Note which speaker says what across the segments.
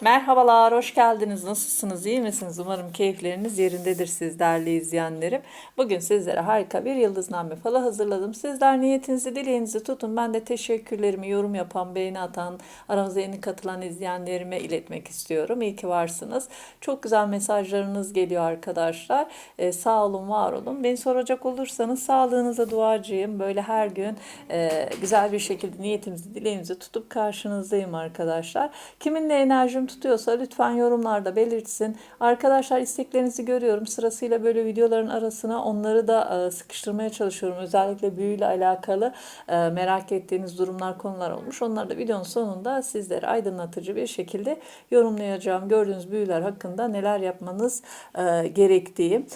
Speaker 1: Merhabalar, hoş geldiniz. Nasılsınız, iyi misiniz? Umarım keyifleriniz yerindedir siz değerli izleyenlerim. Bugün sizlere harika bir yıldızname falı hazırladım. Sizler niyetinizi, dileğinizi tutun. Ben de teşekkürlerimi yorum yapan, beğeni atan, aramıza yeni katılan izleyenlerime iletmek istiyorum. İyi ki varsınız. Çok güzel mesajlarınız geliyor arkadaşlar. Ee, sağ olun, var olun. Beni soracak olursanız sağlığınıza duacıyım. Böyle her gün e, güzel bir şekilde niyetimizi, dileğimizi tutup karşınızdayım arkadaşlar. Kiminle enerjim tutuyorsa lütfen yorumlarda belirtsin. Arkadaşlar isteklerinizi görüyorum. Sırasıyla böyle videoların arasına onları da e, sıkıştırmaya çalışıyorum. Özellikle büyüyle alakalı e, merak ettiğiniz durumlar, konular olmuş. Onları da videonun sonunda sizlere aydınlatıcı bir şekilde yorumlayacağım. Gördüğünüz büyüler hakkında neler yapmanız e, gerektiği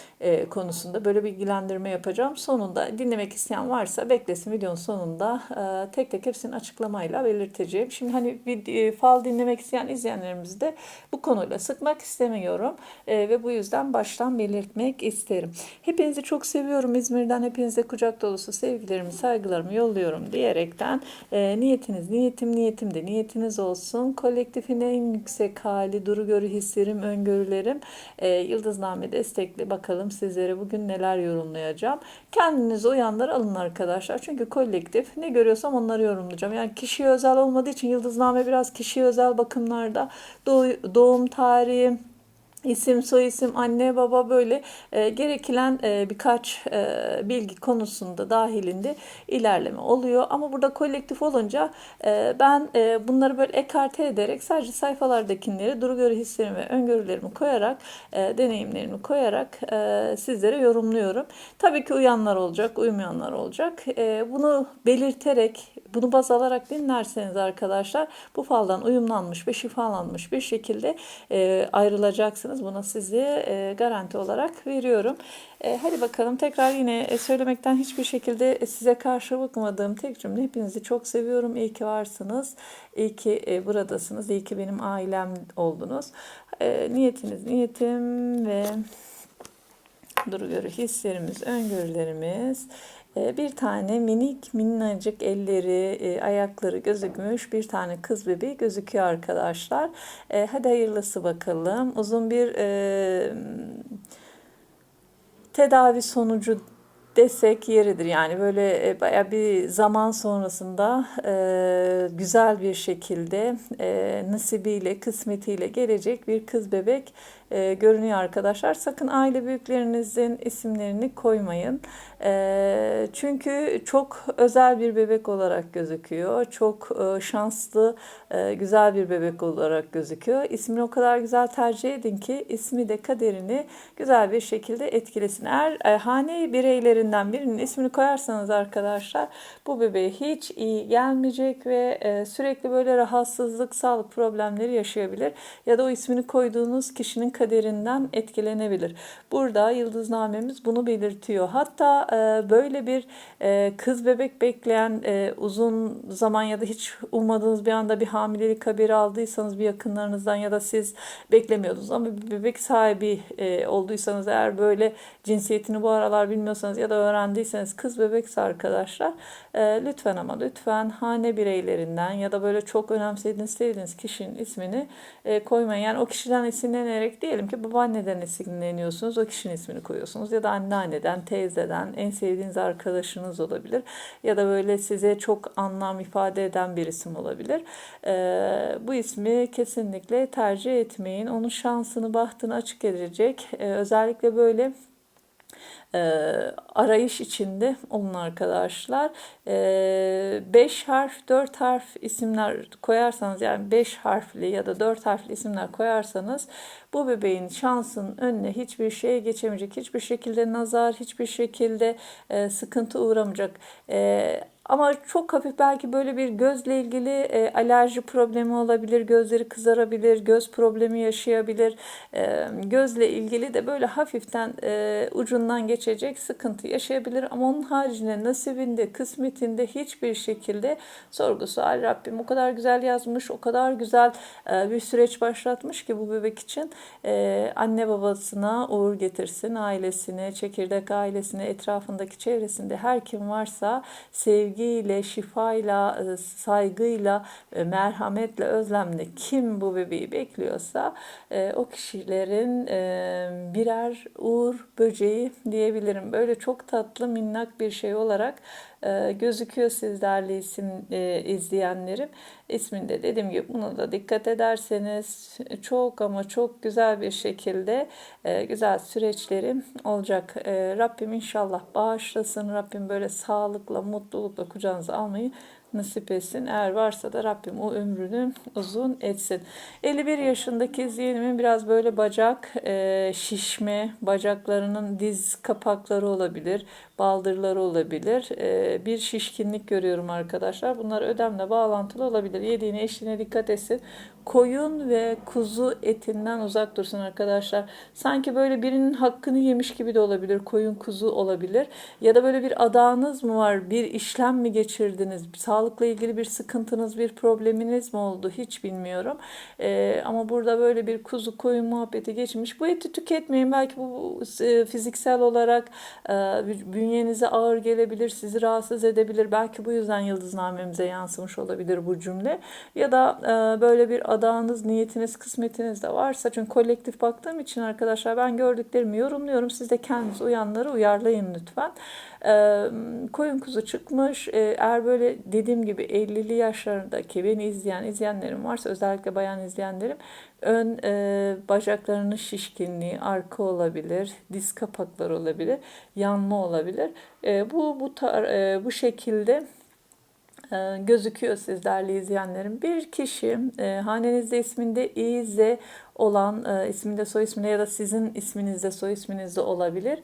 Speaker 1: konusunda böyle bilgilendirme yapacağım. Sonunda dinlemek isteyen varsa beklesin videonun sonunda tek tek hepsini açıklamayla belirteceğim. Şimdi hani bir fal dinlemek isteyen de bu konuyla sıkmak istemiyorum E, ve bu yüzden baştan belirtmek isterim. Hepinizi çok seviyorum. İzmir'den hepinize kucak dolusu sevgilerimi, saygılarımı yolluyorum diyerekten e, niyetiniz, niyetim, niyetim de niyetiniz olsun. Kolektifin en yüksek hali, duru görü hislerim, öngörülerim. E, Yıldızname destekli bakalım sizlere bugün neler yorumlayacağım. Kendinize uyanlar alın arkadaşlar. Çünkü kolektif ne görüyorsam onları yorumlayacağım. Yani kişiye özel olmadığı için Yıldızname biraz kişiye özel bakımlarda doğum tarihi, isim, soyisim, anne, baba böyle e, gerekilen e, birkaç e, bilgi konusunda dahilinde ilerleme oluyor. Ama burada kolektif olunca e, ben e, bunları böyle ekarte ederek sadece sayfalardakileri duru göre hislerimi ve öngörülerimi koyarak, e, deneyimlerimi koyarak e, sizlere yorumluyorum. Tabii ki uyanlar olacak, uymayanlar olacak. E, bunu belirterek, bunu baz alarak dinlerseniz arkadaşlar bu faldan uyumlanmış ve şifalanmış bir şekilde e, ayrılacaksınız. Buna sizi e, garanti olarak veriyorum. E, hadi bakalım tekrar yine e, söylemekten hiçbir şekilde e, size karşı bakmadığım tek cümle hepinizi çok seviyorum. İyi ki varsınız. İyi ki e, buradasınız. İyi ki benim ailem oldunuz. E, niyetiniz niyetim ve duru hislerimiz, öngörülerimiz. Ee, Bir tane minik minnacık elleri, e, ayakları gözükmüş bir tane kız bebeği gözüküyor arkadaşlar. Ee, Hadi hayırlısı bakalım. Uzun bir e, tedavi sonucu desek yeridir. Yani böyle e, baya bir zaman sonrasında güzel bir şekilde nasibiyle, kısmetiyle gelecek bir kız bebek e, görünüyor arkadaşlar. Sakın aile büyüklerinizin isimlerini koymayın. E, çünkü çok özel bir bebek olarak gözüküyor. Çok e, şanslı, e, güzel bir bebek olarak gözüküyor. İsmini o kadar güzel tercih edin ki ismi de kaderini güzel bir şekilde etkilesin. Eğer e, hane bireylerinden birinin ismini koyarsanız arkadaşlar bu bebeğe hiç iyi gelmeyecek ve e, sürekli böyle rahatsızlık, sağlık problemleri yaşayabilir. Ya da o ismini koyduğunuz kişinin kaderinden etkilenebilir. Burada yıldıznamemiz bunu belirtiyor. Hatta e, böyle bir e, kız bebek bekleyen e, uzun zaman ya da hiç ummadığınız bir anda bir hamilelik haberi aldıysanız bir yakınlarınızdan ya da siz beklemiyordunuz ama bir bebek sahibi e, olduysanız eğer böyle cinsiyetini bu aralar bilmiyorsanız ya da öğrendiyseniz kız bebekse arkadaşlar e, lütfen ama lütfen hane bireylerinden ya da böyle çok önemsediğiniz sevdiğiniz kişinin ismini e, koymayın. Yani o kişiden esinlenerek diyelim ki babaanneden esinleniyorsunuz o kişinin ismini koyuyorsunuz ya da anneanneden, teyzeden, en sevdiğiniz arkadaşınız olabilir ya da böyle size çok anlam ifade eden bir isim olabilir. E, bu ismi kesinlikle tercih etmeyin. Onun şansını, bahtını açık edecek. E, özellikle böyle e, arayış içinde olun arkadaşlar. 5 harf, 4 harf isimler koyarsanız yani 5 harfli ya da 4 harfli isimler koyarsanız bu bebeğin şansının önüne hiçbir şey geçemeyecek. Hiçbir şekilde nazar, hiçbir şekilde e, sıkıntı uğramayacak. E, ama çok hafif belki böyle bir gözle ilgili e, alerji problemi olabilir, gözleri kızarabilir, göz problemi yaşayabilir. E, gözle ilgili de böyle hafiften e, ucundan geçecek sıkıntı yaşayabilir. Ama onun haricinde nasibinde, kısmetinde hiçbir şekilde sorgusu al Rabbim o kadar güzel yazmış, o kadar güzel e, bir süreç başlatmış ki bu bebek için e, anne babasına uğur getirsin, ailesine, çekirdek ailesine, etrafındaki çevresinde her kim varsa sevgi sevgiyle, şifayla, e, saygıyla, e, merhametle, özlemle kim bu bebeği bekliyorsa e, o kişilerin birer uğur böceği diyebilirim. Böyle çok tatlı minnak bir şey olarak e, gözüküyor sizlerle isim e, izleyenlerim. İsminde dediğim gibi buna da dikkat ederseniz çok ama çok güzel bir şekilde e, güzel süreçleri olacak. E, Rabbim inşallah bağışlasın. Rabbim böyle sağlıkla, mutlulukla kucağınıza almayı nasip etsin. Eğer varsa da Rabbim o ömrünü uzun etsin. 51 yaşındaki yeğenimin biraz böyle bacak e, şişme, bacaklarının diz kapakları olabilir, baldırları olabilir. E, bir şişkinlik görüyorum arkadaşlar. Bunlar ödemle bağlantılı olabilir. Yediğine eşliğine dikkat etsin. Koyun ve kuzu etinden uzak dursun arkadaşlar. Sanki böyle birinin hakkını yemiş gibi de olabilir. Koyun kuzu olabilir. Ya da böyle bir adağınız mı var? Bir işlem mi geçirdiniz? Sağlıkla ilgili bir sıkıntınız, bir probleminiz mi oldu? Hiç bilmiyorum. Ee, ama burada böyle bir kuzu koyun muhabbeti geçmiş. Bu eti tüketmeyin. Belki bu e, fiziksel olarak e, bünyenize ağır gelebilir, sizi rahatsız edebilir. Belki bu yüzden yıldıznamemize yansımış olabilir bu cümle. Ya da e, böyle bir adağınız, niyetiniz, kısmetiniz de varsa çünkü kolektif baktığım için arkadaşlar ben gördüklerimi yorumluyorum. Siz de kendiniz uyanları uyarlayın lütfen. Ee, koyun kuzu çıkmış. Ee, eğer böyle dediğim gibi 50'li yaşlarındaki beni izleyen izleyenlerim varsa özellikle bayan izleyenlerim ön e, bacaklarının şişkinliği, arka olabilir, diz kapakları olabilir, yanma olabilir. E, bu bu tar, e, bu şekilde e, gözüküyor sizlerle izleyenlerim. Bir kişi e, hanenizde isminde İZ olan e, isminde soy isminde ya da sizin isminizde soy isminizde olabilir.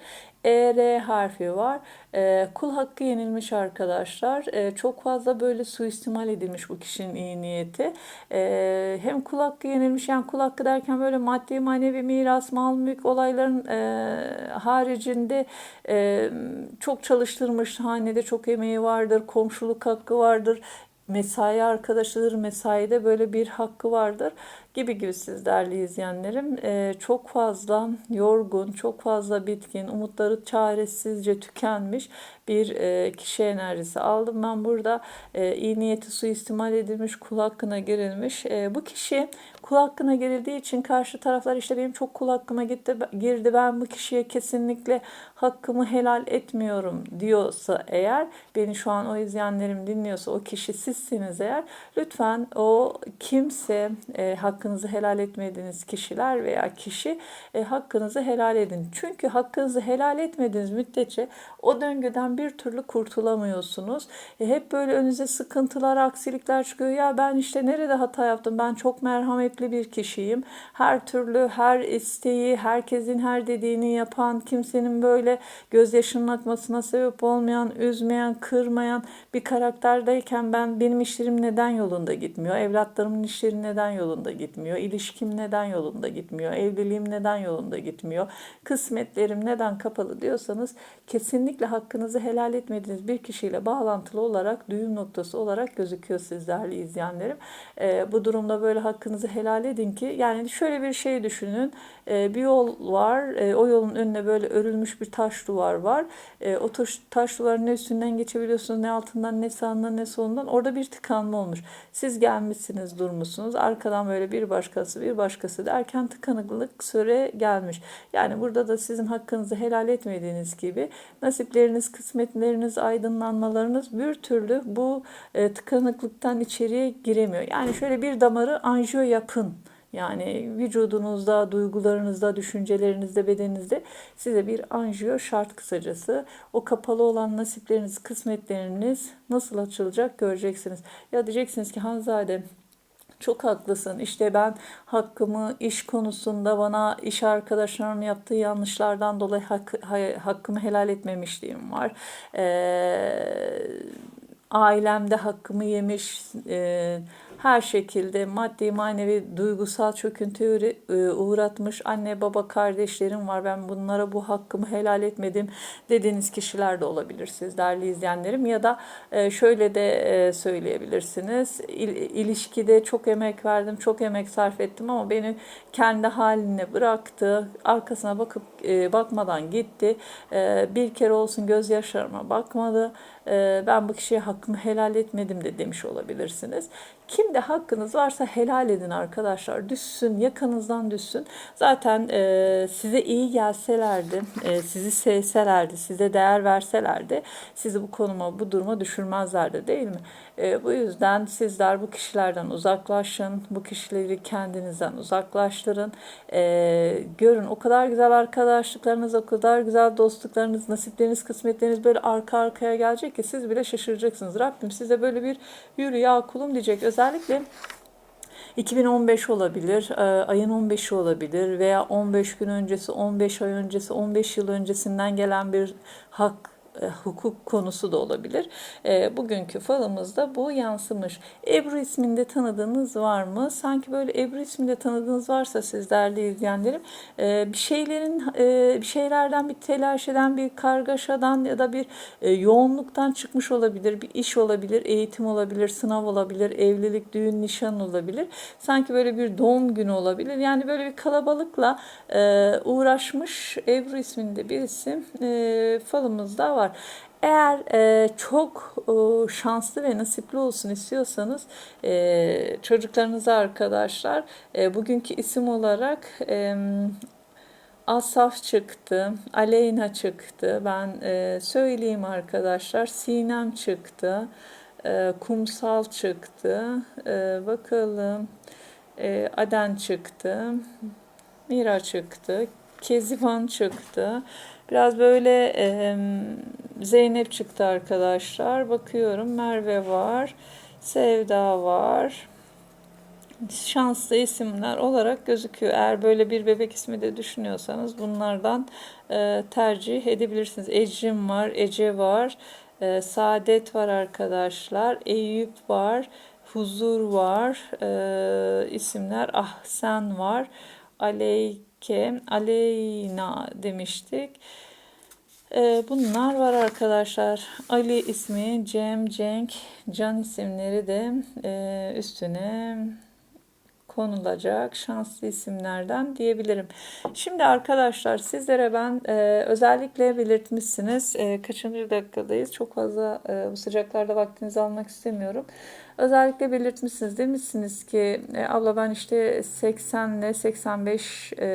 Speaker 1: ER harfi var. E, kul hakkı yenilmiş arkadaşlar. E, çok fazla böyle suistimal edilmiş bu kişinin iyi niyeti. E, hem kul hakkı yenilmiş yani kul hakkı derken böyle maddi manevi miras, mal mülk olayların e, haricinde e, çok çalıştırmış hanede çok emeği vardır, komşuluk hakkı vardır mesai arkadaşıdır, mesaide böyle bir hakkı vardır gibi gibi sizlerle izleyenlerim. Ee, çok fazla yorgun, çok fazla bitkin, umutları çaresizce tükenmiş bir e, kişi enerjisi aldım. Ben burada e, iyi niyeti suistimal edilmiş, kul hakkına girilmiş. E, bu kişi kul hakkına girildiği için karşı taraflar işte benim çok kul hakkıma gitti, girdi ben bu kişiye kesinlikle hakkımı helal etmiyorum diyorsa eğer beni şu an o izleyenlerim dinliyorsa o kişi sizsiniz eğer lütfen o kimse e, hakkınızı helal etmediğiniz kişiler veya kişi e, hakkınızı helal edin. Çünkü hakkınızı helal etmediğiniz müddetçe o döngüden bir türlü kurtulamıyorsunuz. E, hep böyle önünüze sıkıntılar, aksilikler çıkıyor. Ya ben işte nerede hata yaptım? Ben çok merhametli bir kişiyim. Her türlü her isteği, herkesin her dediğini yapan, kimsenin böyle gözyaşının akmasına sebep olmayan, üzmeyen, kırmayan bir karakterdeyken ben benim işlerim neden yolunda gitmiyor? Evlatlarımın işleri neden yolunda gitmiyor? İlişkim neden yolunda gitmiyor? Evliliğim neden yolunda gitmiyor? Kısmetlerim neden kapalı diyorsanız kesinlikle hakkınızı helal etmediğiniz bir kişiyle bağlantılı olarak düğüm noktası olarak gözüküyor sizlerle izleyenlerim. E, bu durumda böyle hakkınızı helal edin ki yani şöyle bir şey düşünün. E, bir yol var. E, o yolun önüne böyle örülmüş bir taş duvar var. E, o taş, taş duvarın ne üstünden geçebiliyorsunuz ne altından ne sağından ne solundan. Orada bir tıkanma olmuş. Siz gelmişsiniz durmuşsunuz. Arkadan böyle bir başkası bir başkası derken tıkanıklık süre gelmiş. Yani burada da sizin hakkınızı helal etmediğiniz gibi nasipleriniz, kısmetleriniz, aydınlanmalarınız bir türlü bu e, tıkanıklıktan içeriye giremiyor. Yani şöyle bir damarı anjiyo yapın. Yani vücudunuzda, duygularınızda, düşüncelerinizde, bedeninizde size bir anjiyo şart kısacası. O kapalı olan nasipleriniz, kısmetleriniz nasıl açılacak göreceksiniz. Ya diyeceksiniz ki Hanzade çok haklısın. İşte ben hakkımı iş konusunda bana iş arkadaşlarım yaptığı yanlışlardan dolayı hak, hakkımı helal etmemişliğim var. Ee, ailemde hakkımı yemiş, e, her şekilde maddi manevi duygusal çöküntüye uğratmış. Anne baba kardeşlerim var ben bunlara bu hakkımı helal etmedim dediğiniz kişiler de olabilir siz değerli izleyenlerim. Ya da e, şöyle de e, söyleyebilirsiniz. İl, ilişkide çok emek verdim çok emek sarf ettim ama beni kendi haline bıraktı arkasına bakıp e, bakmadan gitti. Bir kere olsun gözyaşlarıma bakmadı. Ben bu kişiye hakkımı helal etmedim de demiş olabilirsiniz. Kimde hakkınız varsa helal edin arkadaşlar. Düşsün, yakanızdan düşsün. Zaten e, size iyi gelselerdi, e, sizi sevselerdi, size değer verselerdi, sizi bu konuma, bu duruma düşürmezlerdi değil mi? E, bu yüzden sizler bu kişilerden uzaklaşın, bu kişileri kendinizden uzaklaştırın. E, görün o kadar güzel arkadaşlıklarınız, o kadar güzel dostluklarınız, nasipleriniz, kısmetleriniz böyle arka arkaya gelecek ki siz bile şaşıracaksınız. Rabbim size böyle bir yürü ya kulum diyecek. Özellikle 2015 olabilir, e, ayın 15'i olabilir veya 15 gün öncesi, 15 ay öncesi, 15 yıl öncesinden gelen bir hak hukuk konusu da olabilir. E, bugünkü falımızda bu yansımış. Ebru isminde tanıdığınız var mı? Sanki böyle Ebru isminde tanıdığınız varsa siz değerli izleyenlerim e, bir şeylerin bir şeylerden bir telaş eden bir kargaşadan ya da bir yoğunluktan çıkmış olabilir. Bir iş olabilir, eğitim olabilir, sınav olabilir, evlilik, düğün, nişan olabilir. Sanki böyle bir doğum günü olabilir. Yani böyle bir kalabalıkla uğraşmış Ebru isminde bir isim falımızda var var. Eğer e, çok e, şanslı ve nasipli olsun istiyorsanız e, çocuklarınıza arkadaşlar e, bugünkü isim olarak e, Asaf çıktı, Aleyna çıktı. Ben e, söyleyeyim arkadaşlar. Sinem çıktı, e, Kumsal çıktı. E, bakalım. E, Aden çıktı, Mira çıktı, Kezivan çıktı. Biraz böyle e, Zeynep çıktı arkadaşlar. Bakıyorum Merve var. Sevda var. Şanslı isimler olarak gözüküyor. Eğer böyle bir bebek ismi de düşünüyorsanız bunlardan e, tercih edebilirsiniz. Ecrim var, Ece var, e, Saadet var arkadaşlar, Eyüp var, Huzur var, e, isimler Ahsen var, Aleyk ki Aleyna demiştik. Ee, bunlar var arkadaşlar. Ali ismi, Cem, Cenk, Can isimleri de e, üstüne konulacak şanslı isimlerden diyebilirim. Şimdi arkadaşlar sizlere ben e, özellikle belirtmişsiniz. E, kaçıncı dakikadayız? Çok fazla e, bu sıcaklarda vaktinizi almak istemiyorum. Özellikle belirtmişsiniz demişsiniz ki e, abla ben işte 80 ile 85 e,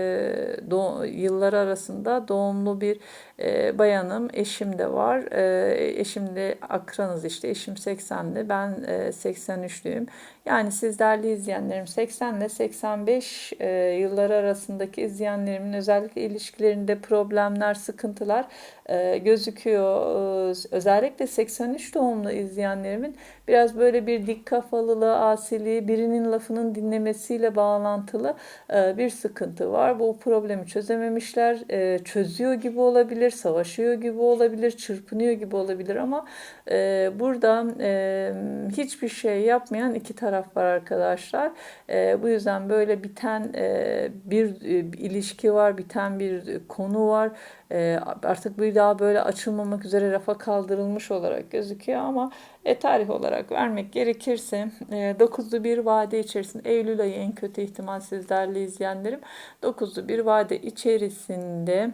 Speaker 1: doğ, yılları arasında doğumlu bir e, bayanım. Eşim de var. E, eşim de akranız işte. Eşim 80'li ben e, 83'lüyüm. Yani siz değerli izleyenlerim 80 ile 85 e, yılları arasındaki izleyenlerimin özellikle ilişkilerinde problemler, sıkıntılar e, gözüküyor. E, özellikle 83 doğumlu izleyenlerimin biraz böyle bir dik kafalılığı, asiliği, birinin lafının dinlemesiyle bağlantılı e, bir sıkıntı var. Bu problemi çözememişler. E, çözüyor gibi olabilir, savaşıyor gibi olabilir, çırpınıyor gibi olabilir ama e, burada e, hiçbir şey yapmayan iki taraf var arkadaşlar. E, bu yüzden böyle biten e, bir e, ilişki var, biten bir konu var. E, artık bir daha böyle açılmamak üzere rafa kaldırılmış olarak gözüküyor ama e, tarih olarak vermek gerekirse e, 9'lu bir vade içerisinde Eylül ayı en kötü ihtimal sizlerle izleyenlerim 9'lu bir vade içerisinde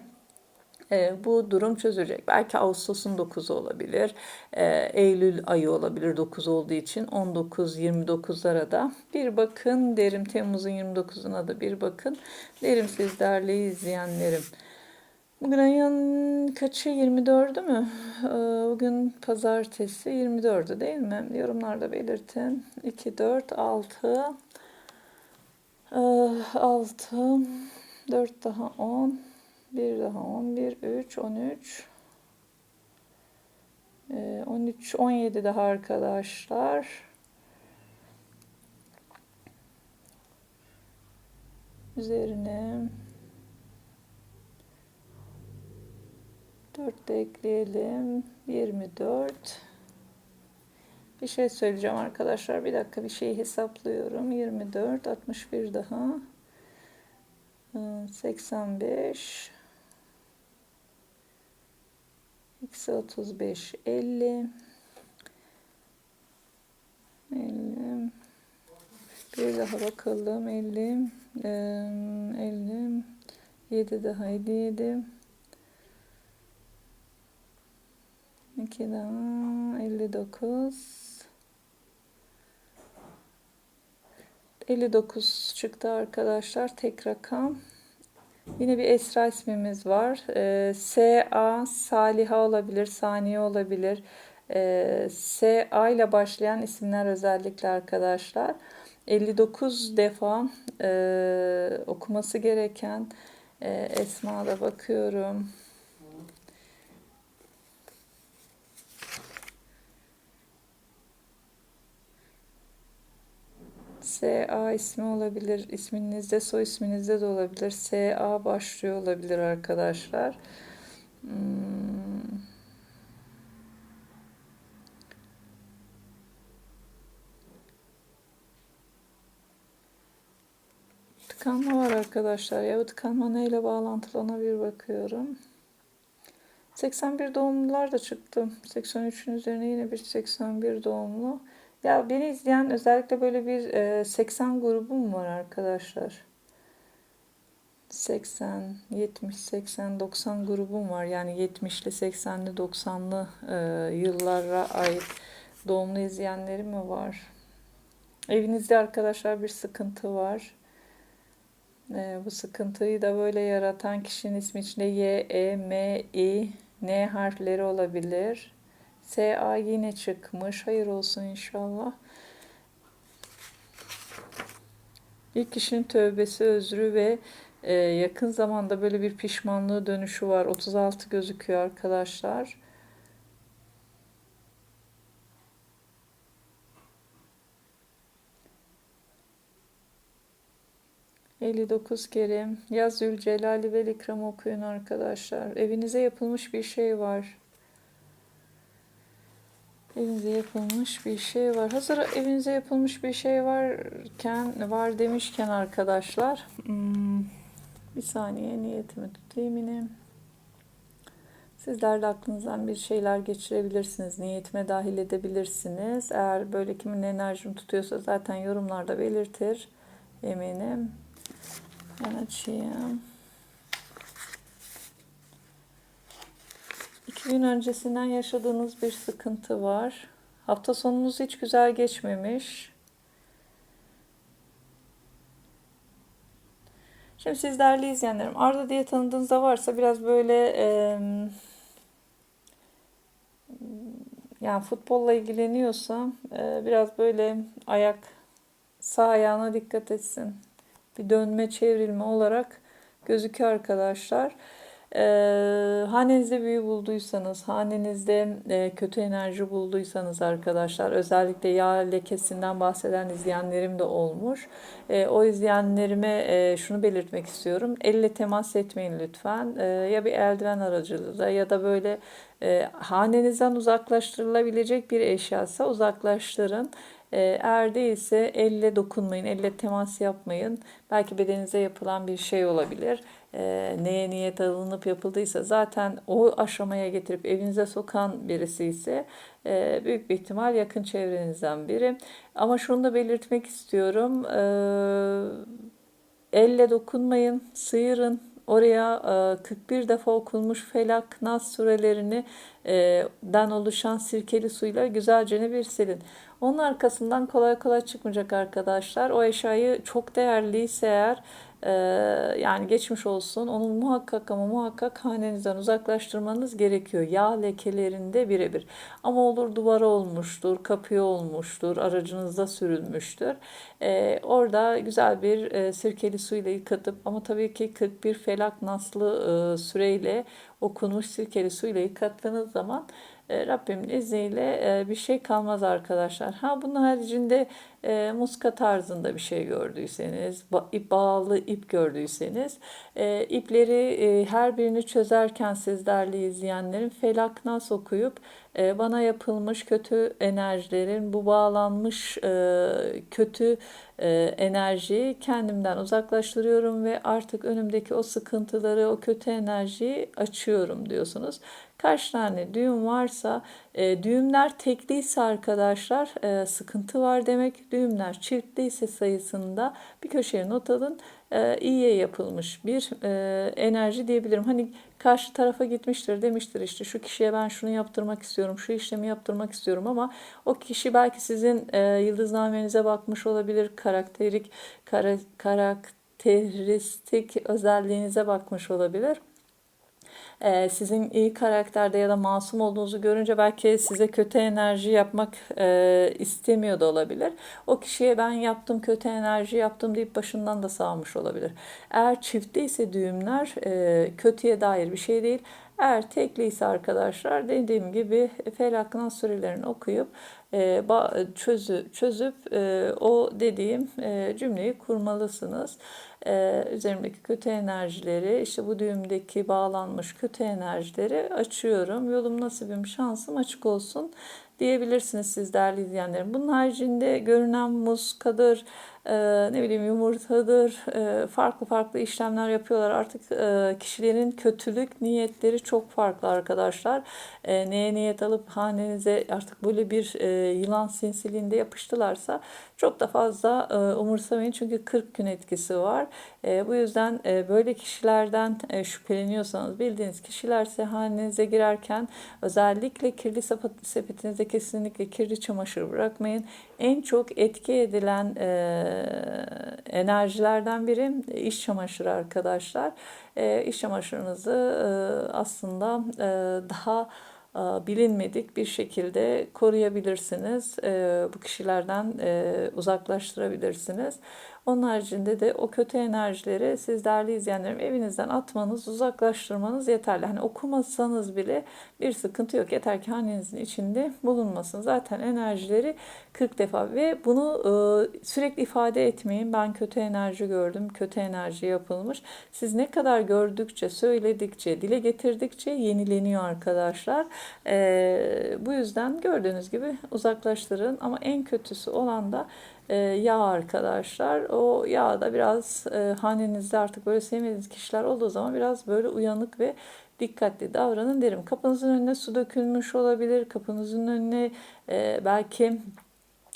Speaker 1: e, bu durum çözülecek. Belki Ağustos'un 9'u olabilir, e, Eylül ayı olabilir 9 olduğu için 19-29'lara da bir bakın derim. Temmuz'un 29'una da bir bakın derim siz değerli izleyenlerim. Bugün ayın kaçı? 24'ü mü? Ee, bugün pazartesi 24'ü değil mi? Yorumlarda belirtin. 2, 4, 6, 6, 4 daha 10, 1 daha 11, 3, 13, 13, 17 daha arkadaşlar. Üzerine 4 de ekleyelim. 24 Bir şey söyleyeceğim arkadaşlar. Bir dakika bir şey hesaplıyorum. 24, 61 daha. Ee, 85. Eksi 35, 50. 50. Bir daha bakalım. 50. Ee, 50. 7 daha 57. 2 daha 59. 59 çıktı arkadaşlar. Tek rakam. Yine bir Esra ismimiz var. Ee, S.A. Saliha olabilir, Saniye olabilir. Ee, S.A. ile başlayan isimler özellikle arkadaşlar. 59 defa e, okuması gereken e, Esma'da bakıyorum. SA ismi olabilir. İsminizde, soy isminizde de olabilir. SA başlıyor olabilir arkadaşlar. Hmm. Tıkanma var arkadaşlar. Ya bu tıkanma neyle bağlantılı ona bir bakıyorum. 81 doğumlular da çıktı. 83'ün üzerine yine bir 81 doğumlu. Ya beni izleyen özellikle böyle bir e, 80 grubum var arkadaşlar. 80, 70, 80, 90 grubum var. Yani 70'li, 80'li, 90'lı e, yıllara ait doğumlu izleyenlerim mi var? Evinizde arkadaşlar bir sıkıntı var. E, bu sıkıntıyı da böyle yaratan kişinin ismi içinde Y, E, M, I, N harfleri olabilir. SA yine çıkmış. Hayır olsun inşallah. İlk kişinin tövbesi, özrü ve e, yakın zamanda böyle bir pişmanlığı dönüşü var. 36 gözüküyor arkadaşlar. ...59 Kerim. Yaz Zülcelali ve İkram okuyun arkadaşlar. Evinize yapılmış bir şey var. Evinize yapılmış bir şey var. Hazır evinize yapılmış bir şey varken, var demişken arkadaşlar. Hmm, bir saniye niyetimi tutayım yine. Sizler de aklınızdan bir şeyler geçirebilirsiniz. Niyetime dahil edebilirsiniz. Eğer böyle kimin enerjim tutuyorsa zaten yorumlarda belirtir. Eminim. Ben açayım. Gün öncesinden yaşadığınız bir sıkıntı var. Hafta sonunuz hiç güzel geçmemiş. Şimdi siz değerli izleyenlerim Arda diye tanıdığınızda varsa biraz böyle e, yani futbolla ilgileniyorsa e, biraz böyle ayak sağ ayağına dikkat etsin. Bir dönme çevrilme olarak gözüküyor arkadaşlar. E, hanenizde büyü bulduysanız, hanenizde e, kötü enerji bulduysanız arkadaşlar, özellikle yağ lekesinden bahseden izleyenlerim de olmuş. E, o izleyenlerime e, şunu belirtmek istiyorum. Elle temas etmeyin lütfen. E, ya bir eldiven aracılığıyla ya da böyle e, hanenizden uzaklaştırılabilecek bir eşyasa uzaklaştırın. Eğer değilse elle dokunmayın, elle temas yapmayın. Belki bedeninize yapılan bir şey olabilir e, neye niyet alınıp yapıldıysa zaten o aşamaya getirip evinize sokan birisi ise e, büyük bir ihtimal yakın çevrenizden biri. Ama şunu da belirtmek istiyorum. E, elle dokunmayın, sıyırın, Oraya 41 defa okunmuş Felak, Nas surelerini den oluşan sirkeli suyla güzelce bir silin. Onun arkasından kolay kolay çıkmayacak arkadaşlar. O eşyayı çok değerliyse eğer ee, yani geçmiş olsun. Onun muhakkak ama muhakkak hanenizden uzaklaştırmanız gerekiyor. Yağ lekelerinde birebir. Ama olur duvara olmuştur, kapıya olmuştur, aracınızda sürülmüştür. Ee, orada güzel bir e, sirkeli suyla yıkatıp ama tabii ki 41 felak naslı e, süreyle okunmuş sirkeli suyla yıkattığınız zaman e, Rabbimin izniyle e, bir şey kalmaz arkadaşlar. Ha bunun haricinde e, muska tarzında bir şey gördüyseniz, ip bağlı ip gördüyseniz, e, ipleri e, her birini çözerken siz değerli izleyenlerin felak nas okuyup e, bana yapılmış kötü enerjilerin bu bağlanmış e, kötü e, enerjiyi kendimden uzaklaştırıyorum ve artık önümdeki o sıkıntıları, o kötü enerjiyi açıyorum diyorsunuz. Kaç tane düğüm varsa, e, düğümler tekliyse arkadaşlar e, sıkıntı var demek. Düğümler çiftliyse sayısında bir köşeye not alın. E, iyiye yapılmış bir e, enerji diyebilirim. Hani karşı tarafa gitmiştir demiştir işte şu kişiye ben şunu yaptırmak istiyorum, şu işlemi yaptırmak istiyorum ama o kişi belki sizin e, yıldıznamenize bakmış olabilir, karakterik, kara, karakteristik özelliğinize bakmış olabilir e, sizin iyi karakterde ya da masum olduğunuzu görünce belki size kötü enerji yapmak e, istemiyor da olabilir. O kişiye ben yaptım kötü enerji yaptım deyip başından da sağmış olabilir. Eğer çiftliyse düğümler e, kötüye dair bir şey değil. Eğer tekliyse arkadaşlar dediğim gibi Felak Nas surelerini okuyup e, çözü, çözüp e, o dediğim e, cümleyi kurmalısınız. E, üzerimdeki kötü enerjileri, işte bu düğümdeki bağlanmış kötü enerjileri açıyorum. Yolum nasibim, şansım açık olsun diyebilirsiniz siz değerli izleyenlerim. Bunun haricinde görünen muskadır, e, ne bileyim yumurtadır, e, farklı farklı işlemler yapıyorlar. Artık e, kişilerin kötülük niyetleri çok farklı arkadaşlar. E, neye niyet alıp hanenize artık böyle bir e, yılan sinsiliğinde yapıştılarsa çok da fazla umursamayın çünkü 40 gün etkisi var. Bu yüzden böyle kişilerden şüpheleniyorsanız bildiğiniz kişilerse hanenize girerken özellikle kirli sepetinize kesinlikle kirli çamaşır bırakmayın. En çok etki edilen enerjilerden biri iş çamaşırı arkadaşlar. E, iş çamaşırınızı e, aslında e, daha e, bilinmedik bir şekilde koruyabilirsiniz. E, bu kişilerden e, uzaklaştırabilirsiniz. Onun haricinde de o kötü enerjileri siz değerli izleyenlerim evinizden atmanız, uzaklaştırmanız yeterli. Hani okumasanız bile bir sıkıntı yok. Yeter ki hanenizin içinde bulunmasın. Zaten enerjileri 40 defa ve bunu e, sürekli ifade etmeyin. Ben kötü enerji gördüm, kötü enerji yapılmış. Siz ne kadar gördükçe, söyledikçe, dile getirdikçe yenileniyor arkadaşlar. E, bu yüzden gördüğünüz gibi uzaklaştırın ama en kötüsü olan da e, yağ arkadaşlar. O yağ da biraz e, hanenizde artık böyle sevmediğiniz kişiler olduğu zaman biraz böyle uyanık ve dikkatli davranın derim. Kapınızın önüne su dökülmüş olabilir. Kapınızın önüne e, belki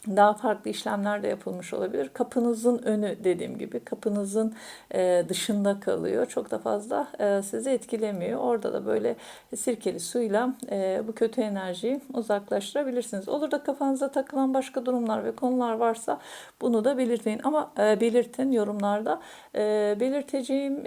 Speaker 1: daha farklı işlemler de yapılmış olabilir. Kapınızın önü dediğim gibi kapınızın e, dışında kalıyor. Çok da fazla e, sizi etkilemiyor. Orada da böyle sirkeli suyla e, bu kötü enerjiyi uzaklaştırabilirsiniz. Olur da kafanıza takılan başka durumlar ve konular varsa bunu da belirtmeyin. Ama belirtin yorumlarda. Belirteceğim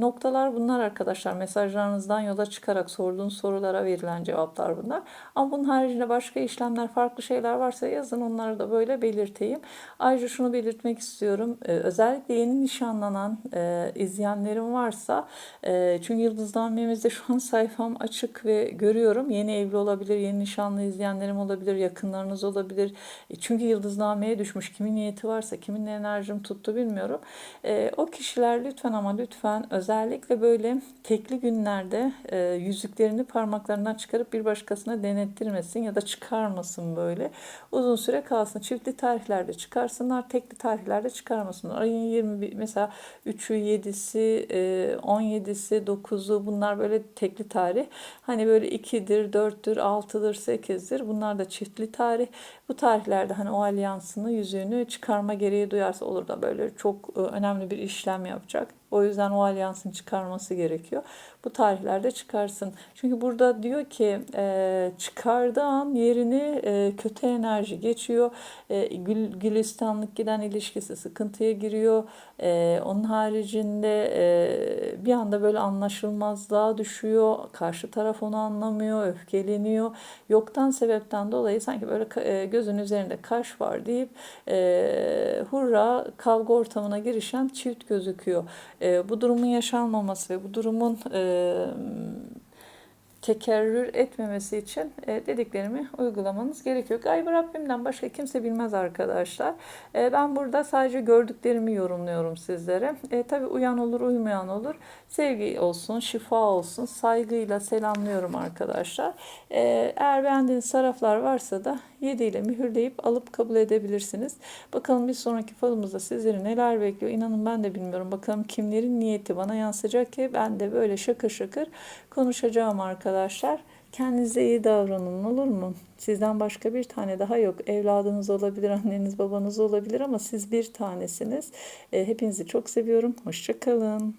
Speaker 1: noktalar bunlar arkadaşlar. Mesajlarınızdan yola çıkarak sorduğunuz sorulara verilen cevaplar bunlar. Ama bunun haricinde başka işlemler, farklı şeyler varsa yazın yazın onları da böyle belirteyim. Ayrıca şunu belirtmek istiyorum. Ee, özellikle yeni nişanlanan e, izleyenlerim varsa e, çünkü Yıldıznamemizde şu an sayfam açık ve görüyorum. Yeni evli olabilir, yeni nişanlı izleyenlerim olabilir, yakınlarınız olabilir. E, çünkü Yıldızname'ye düşmüş. Kimin niyeti varsa, kimin enerjim tuttu bilmiyorum. E, o kişiler lütfen ama lütfen özellikle böyle tekli günlerde e, yüzüklerini parmaklarından çıkarıp bir başkasına denettirmesin ya da çıkarmasın böyle. Uzun süre kalsın. Çiftli tarihlerde çıkarsınlar, tekli tarihlerde çıkarmasınlar. Ayın 21 mesela 3'ü, 7'si, 17'si, 9'u bunlar böyle tekli tarih. Hani böyle 2'dir, 4'tür, 6'dır, 8'dir. Bunlar da çiftli tarih. Bu tarihlerde hani o alyansını, yüzüğünü çıkarma gereği duyarsa olur da böyle çok e, önemli bir işlem yapacak. O yüzden o alyansın çıkarması gerekiyor. Bu tarihlerde çıkarsın. Çünkü burada diyor ki e, çıkardığı an yerini e, kötü enerji geçiyor. E, gül, gülistanlık giden ilişkisi sıkıntıya giriyor. E, onun haricinde bir anda böyle anlaşılmazlığa düşüyor. Karşı taraf onu anlamıyor, öfkeleniyor. Yoktan sebepten dolayı sanki böyle e, gözün üzerinde kaş var deyip e, hurra kavga ortamına girişen çift gözüküyor. E, bu durumun yaşanmaması bu durumun tekerrür etmemesi için e, dediklerimi uygulamanız gerekiyor. Gaybı Rabbimden başka kimse bilmez arkadaşlar. E, ben burada sadece gördüklerimi yorumluyorum sizlere. E, Tabi uyan olur uymayan olur. Sevgi olsun, şifa olsun. Saygıyla selamlıyorum arkadaşlar. E, eğer beğendiğiniz taraflar varsa da 7 ile mühürleyip alıp kabul edebilirsiniz. Bakalım bir sonraki falımızda sizleri neler bekliyor. İnanın ben de bilmiyorum. Bakalım kimlerin niyeti bana yansıyacak ki ben de böyle şakır şakır konuşacağım arkadaşlar. Kendinize iyi davranın olur mu? Sizden başka bir tane daha yok. Evladınız olabilir, anneniz babanız olabilir ama siz bir tanesiniz. E, hepinizi çok seviyorum. Hoşçakalın.